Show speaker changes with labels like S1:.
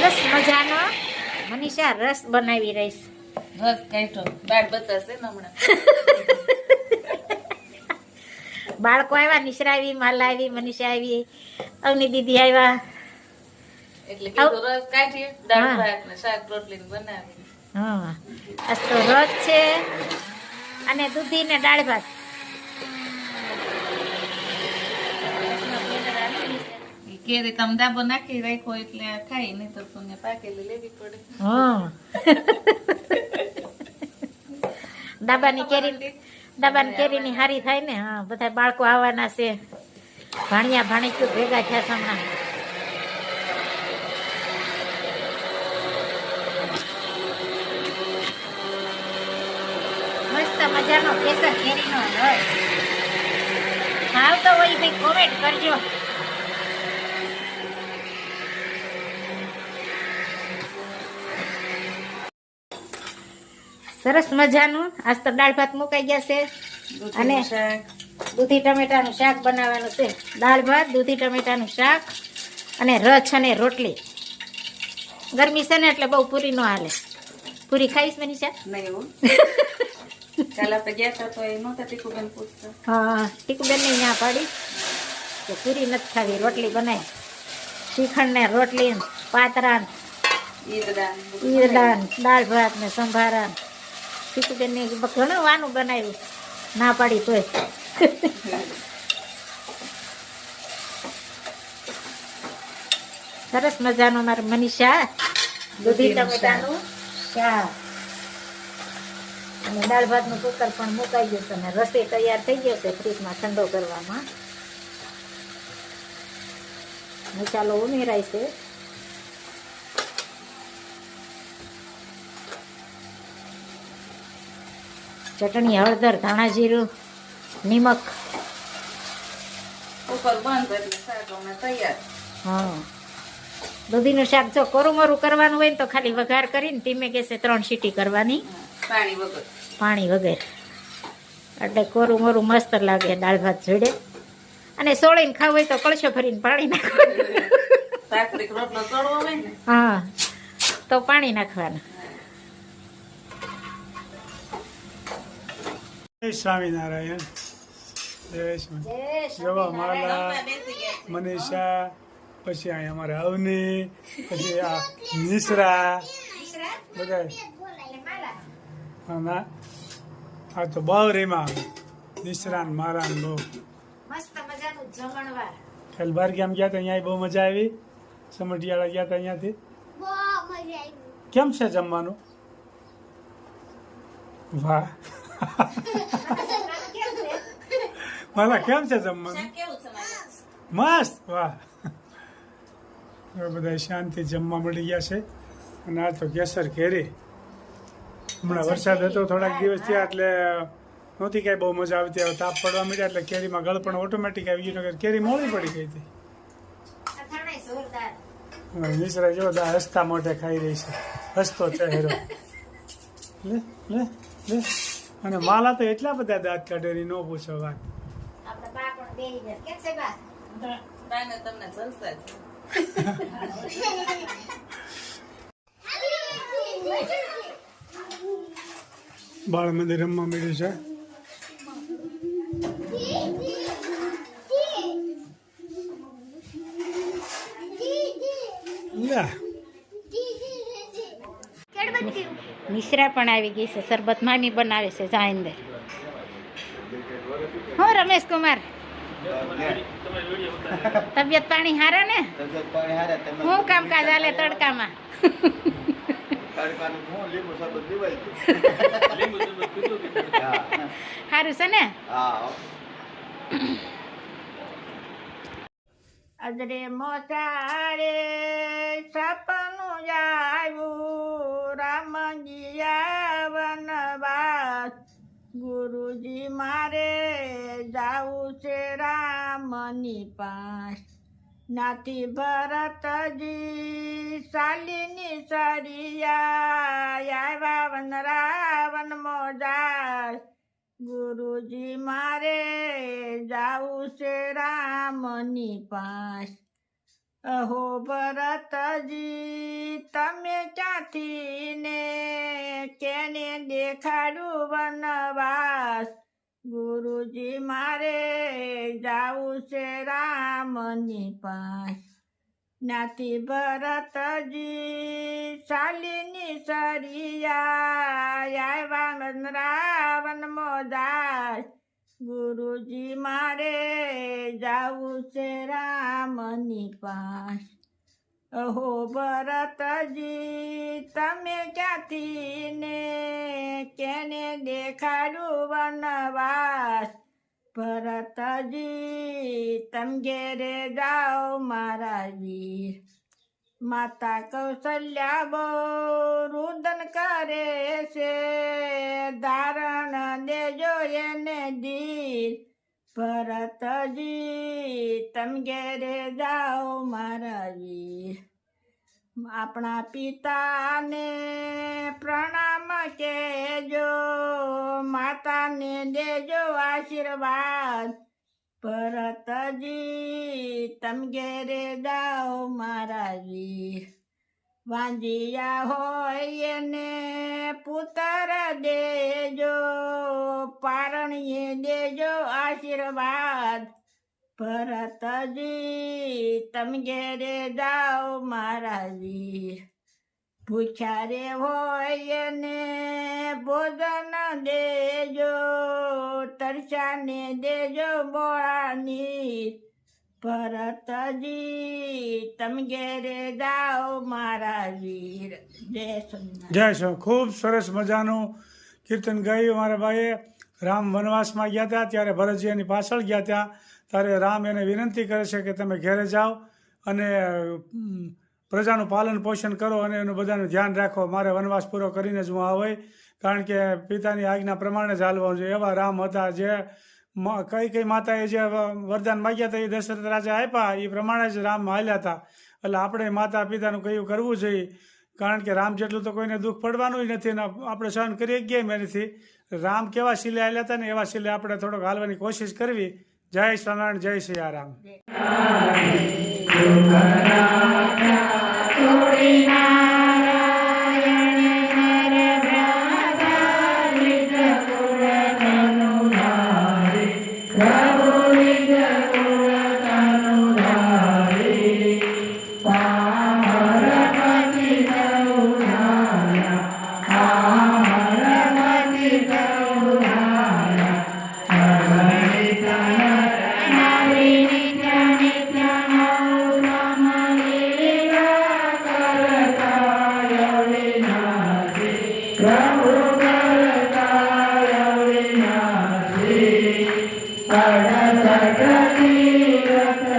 S1: સરસ મજાનો મનીષા રસ બનાવી રહીશ
S2: રસ કાઢો બાળ બચાશે હમણાં?
S1: બાળકો આવ્યા નિશ્રા આવી માલા આવી મનીષા આવી અવની દીદી આવ્યા.
S2: એટલે રસ કાઢીએ દાળ ભાત ને શાક રોટલી ને બનાવી
S1: હા. આજ તો રસ છે અને દૂધી ને દાળ ભાત.
S2: કેરી તમે દાબો નાખી રાખ્યો એટલે ખાઈ નહીં તો તમને પાકેલી લેવી પડે
S1: હા ડાબાની કેરી ડાબાની કેરીની હારી થાય ને હા બધા બાળકો આવવાના છે ભાણિયા ભાણીક્યું ભેગા થયા હમણાં મસ્ત મજાનો કેસર કેરીનો રસ આવતો હોય ભાઈ કોમેન્ટ કરજો સરસ મજાનું. આજ તો દાળ ભાત મુકાઈ ગયા છે. અને દૂધી ટમેટાનું શાક બનાવવાનું છે. દાળ ભાત દૂધી ટમેટાનું શાક અને રસ અને રોટલી. ગરમી છે ને એટલે બહુ પૂરી ન હાલે. પૂરી ખાઈશ મનીષા
S2: નહીં એવું કાલ આપણે ગયા હતા તો એ નહોતા ટીકુબેન પૂછતા.
S1: હા ટીકુબેન ને ત્યાં પાડી કે પૂરી નથી ખાવી રોટલી બનાવી શ્રીખંડ ને રોટલી ને પાતરા ને
S2: ઈદડા
S1: ઈરડા દાળ ભાત ને સંભારા ને ઘણું વાનું બનાવ્યું. ના પાડી તોય. સરસ મજાનું મારે મનીષા દૂધી ટમેટાનું શાક. અને દાળ ભાતનું કુકર પણ મુકાઈ ગયું છે અને રસોઈ તૈયાર થઈ ગયો છે ફ્રીજમાં ઠંડો કરવામાં. મસાલો ઉમેરાય છે. ચટણી હળદર ધાણા જીરું નિમક હા. દૂધીનું શાક જો કોરું મોરું કરવાનું હોય ને તો ખાલી વઘાર કરીને ધીમે ગેસે ત્રણ સીટી કરવાની.
S2: પાણી વગર.
S1: પાણી વગર. એટલે કોરું મોરું મસ્ત લાગે દાળ ભાત જોડે. અને સોળીને ખાવું હોય તો કળશો ભરીને પાણી નાખવાનું. હા તો પાણી નાખવાનું.
S3: જય સ્વામિનારાયણ. જય સ્વામી જવા માલા. મનીષા પછી અહીંયા અમારે અવની પછી આ મિશ્રા. બધા ના આ તો બહુ રેમા મિશ્રા ને મારા ને બહુ.
S1: મસ્ત મજાનું જમણવાર
S3: કાલ બાર કેમ ગયા હતા અહીંયા બહુ મજા આવી. સમઢિયાળા ગયા હતા અહીંયાથી કેમ છે જમવાનું? વાહ. મારા કેમ છે જમવાનું? મસ્ત વાહ બધા શાંતિ જમવા મળી ગયા છે અને આ તો કેસર કેરી હમણાં વરસાદ હતો થોડાક દિવસ થયા એટલે નહોતી કાંઈ બહુ મજા આવતી હવે તાપ પડવા મળ્યા એટલે કેરીમાં ગળપણ ઓટોમેટિક આવી ગયું કેરી મોડી પડી ગઈ હતી મિશ્રા જો હસતા મોઢે ખાઈ રહી છે હસતો ચહેરો લે લે લે અને માલા તો એટલા બધા દાંત કાઢેલી ન પૂછો વાત. બાળ મંદિર રમવા મળ્યું છે.
S1: મિશ્રા પણ આવી ગઈ છે શરબત મામી બનાવે છે જાહિંદર હો રમેશ કુમાર. તબિયત પાણી હારા ને?
S4: તબિયત પાણી હારે તમે
S1: હું કામકાજ હાલે તડકામાં? સારું છે ને?
S4: હા.
S1: અદરે મોચાડે સપનું આવ્યું રામજી વનવાસ ગુરુજી મારે જાવું છે રામની પાસ. નાથી ભરતજી શાલિની સરિયા આવ્યા વન રાવણ મોજાર ગુરુજી મારે જાવું છે રામની પાસ. અહો ભરતજી,
S5: તમે ક્યાંથી ને કેને દેખાડું વનવાસ? ગુરુજી મારે જાવું છે રામની પાસ. નાથી ભરતજી, શાલિની સરિયા, આવ્યા મોદાસ ગુરુજી મારે જાવું છે રામની પાસ. અહો ભરતજી, તમે ક્યાંથી ને કેને દેખાડું વનવાસ? ભરતજી, તમ ઘેરે જાઓ મારા વીર. માતા કૌશલ્યા બહુ રુદન કરે છે. ધારણ દેજો એને ધીર ભરતજી તમ ઘેરે જાઓ મારા વીર. આપણા પિતાને પ્રણામ કેજો માતાને દેજો આશીર્વાદ. ભરતજી તમ ઘેરે જાઓ મારા વીર. વાંજિયા હોય ને પુત્ર દેજો, પારણીએ દેજો આશીર્વાદ. ભરતજી તમ ઘેરે જાઓ વીર ભૂખ્યા રે હોય ને ભોજન દેજો, તરસાને દેજો બોળાની. ભરતજી, તમે ઘેરે જાઓ મારા વીર. જય
S3: જય શ્રી ખૂબ સરસ મજાનું કીર્તન ગાયું મારા ભાઈએ. રામ વનવાસમાં ગયા હતા, ત્યારે ભરતજી એની પાછળ ગયા ત્યાં ત્યારે રામ એને વિનંતી કરે છે કે તમે ઘેરે જાઓ અને પ્રજાનું પાલન પોષણ કરો અને એનું બધાનું ધ્યાન રાખો. મારે વનવાસ પૂરો કરીને જ હું આવે કારણ કે પિતાની આજ્ઞા પ્રમાણે જ હાલવાનું છે એવા રામ હતા જે કઈ કઈ માતાએ જે વરદાન માગ્યા હતા એ દશરથ રાજા આપ્યા. એ પ્રમાણે જ રામ હાલ્યા હતા. એટલે આપણે માતા પિતાનું કયું કરવું જોઈએ? કારણ કે રામ જેટલું તો કોઈને દુઃખ પડવાનું નથી આપણે સહન કરી ગયા એનાથી રામ કેવા શિલે હાલ્યા હતા ને એવા શિલે આપણે થોડોક હાલવાની કોશિશ કરવી. જય સ્વામિનારાયણ, જય શ્રી રામ.
S5: જય